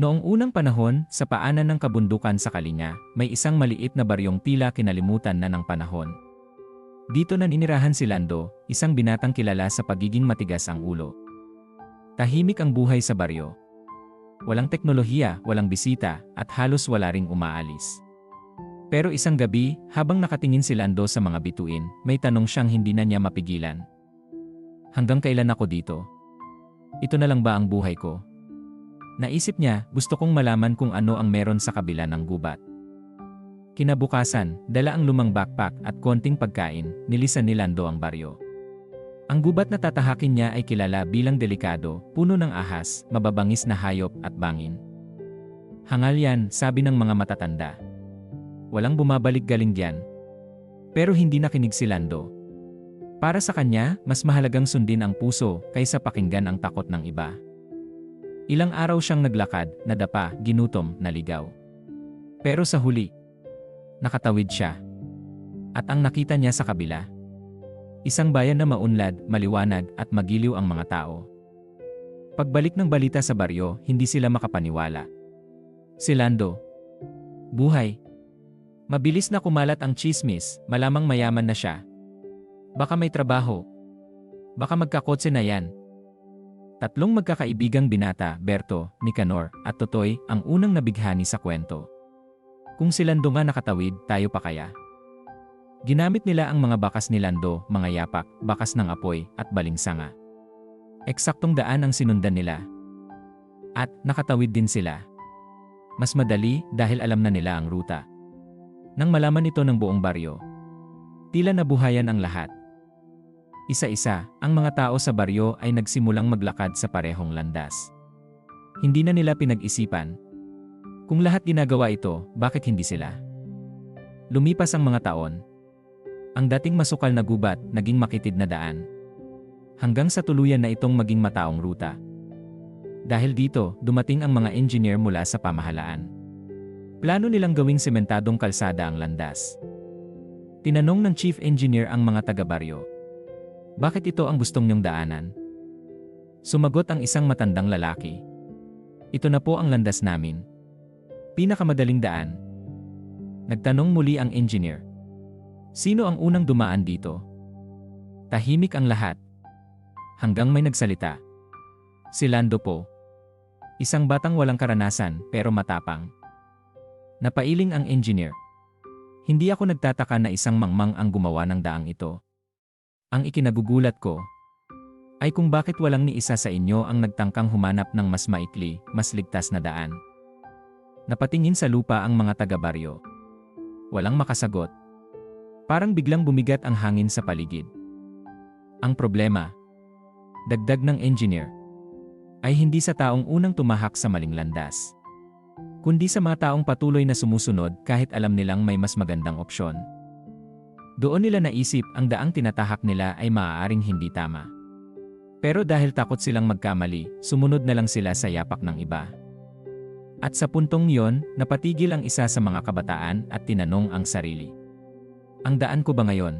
Noong unang panahon, sa paanan ng kabundukan sa Kalinga, may isang maliit na baryong tila kinalimutan na ng panahon. Dito na ninirahan si Lando, isang binatang kilala sa pagiging matigas ang ulo. Tahimik ang buhay sa baryo. Walang teknolohiya, walang bisita, at halos wala ring umaalis. Pero isang gabi, habang nakatingin si Lando sa mga bituin, may tanong siyang hindi na niya mapigilan. Hanggang kailan ako dito? Ito na lang ba ang buhay ko? Naisip niya, gusto kong malaman kung ano ang meron sa kabila ng gubat. Kinabukasan, dala ang lumang backpack at konting pagkain, nilisan ni Lando ang baryo. Ang gubat na tatahakin niya ay kilala bilang delikado, puno ng ahas, mababangis na hayop at bangin. Hangal yan, sabi ng mga matatanda. Walang bumabalik galing diyan. Pero hindi nakinig si Lando. Para sa kanya, mas mahalagang sundin ang puso kaysa pakinggan ang takot ng iba. Ilang araw siyang naglakad, nadapa, ginutom, naligaw. Pero sa huli, nakatawid siya. At ang nakita niya sa kabila, isang bayan na maunlad, maliwanag at magiliw ang mga tao. Pagbalik ng balita sa baryo, hindi sila makapaniwala. Si Lando. Buhay. Mabilis na kumalat ang chismis, malamang mayaman na siya. Baka may trabaho. Baka magkakotse na yan. Tatlong magkakaibigang binata, Berto, Nicanor, at Totoy, ang unang nabighani sa kwento. Kung si Lando nga nakatawid, tayo pa kaya? Ginamit nila ang mga bakas ni Lando, mga yapak, bakas ng apoy, at balingsanga. Eksaktong daan ang sinundan nila. At nakatawid din sila. Mas madali dahil alam na nila ang ruta. Nang malaman ito ng buong baryo, tila nabuhayan ang lahat. Isa-isa, ang mga tao sa baryo ay nagsimulang maglakad sa parehong landas. Hindi na nila pinag-isipan, kung lahat ginagawa ito, bakit hindi sila? Lumipas ang mga taon. Ang dating masukal na gubat, naging makitid na daan. Hanggang sa tuluyan na itong maging mataong ruta. Dahil dito, dumating ang mga engineer mula sa pamahalaan. Plano nilang gawing sementadong kalsada ang landas. Tinanong ng chief engineer ang mga taga-baryo. Bakit ito ang gustong niyong daanan? Sumagot ang isang matandang lalaki. Ito na po ang landas namin. Pinakamadaling daan. Nagtanong muli ang engineer. Sino ang unang dumaan dito? Tahimik ang lahat. Hanggang may nagsalita. Si Lando po. Isang batang walang karanasan pero matapang. Napailing ang engineer. Hindi ako nagtataka na isang mangmang ang gumawa ng daang ito. Ang ikinagugulat ko ay kung bakit walang ni isa sa inyo ang nagtangkang humanap ng mas maikli, mas ligtas na daan. Napatingin sa lupa ang mga taga-baryo. Walang makasagot. Parang biglang bumigat ang hangin sa paligid. Ang problema, dagdag ng engineer, ay hindi sa taong unang tumahak sa maling landas. Kundi sa mga taong patuloy na sumusunod kahit alam nilang may mas magandang opsyon. Doon nila naisip ang daang tinatahak nila ay maaaring hindi tama. Pero dahil takot silang magkamali, sumunod na lang sila sa yapak ng iba. At sa puntong yon, napatigil ang isa sa mga kabataan at tinanong ang sarili. Ang daan ko ba ngayon?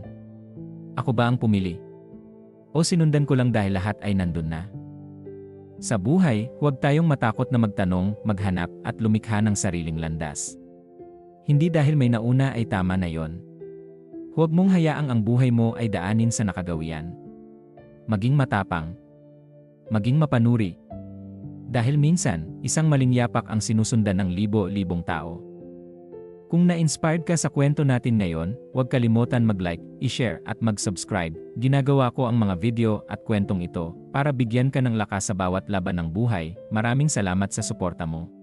Ako ba ang pumili? O sinundan ko lang dahil lahat ay nandun na? Sa buhay, huwag tayong matakot na magtanong, maghanap at lumikha ng sariling landas. Hindi dahil may nauna ay tama na yon. Huwag mong hayaang ang buhay mo ay daanin sa nakagawian. Maging matapang. Maging mapanuri. Dahil minsan, isang maling yapak ang sinusundan ng libo-libong tao. Kung na-inspired ka sa kwento natin ngayon, huwag kalimutan mag-like, i-share at mag-subscribe. Ginagawa ko ang mga video at kwentong ito para bigyan ka ng lakas sa bawat laban ng buhay. Maraming salamat sa suporta mo.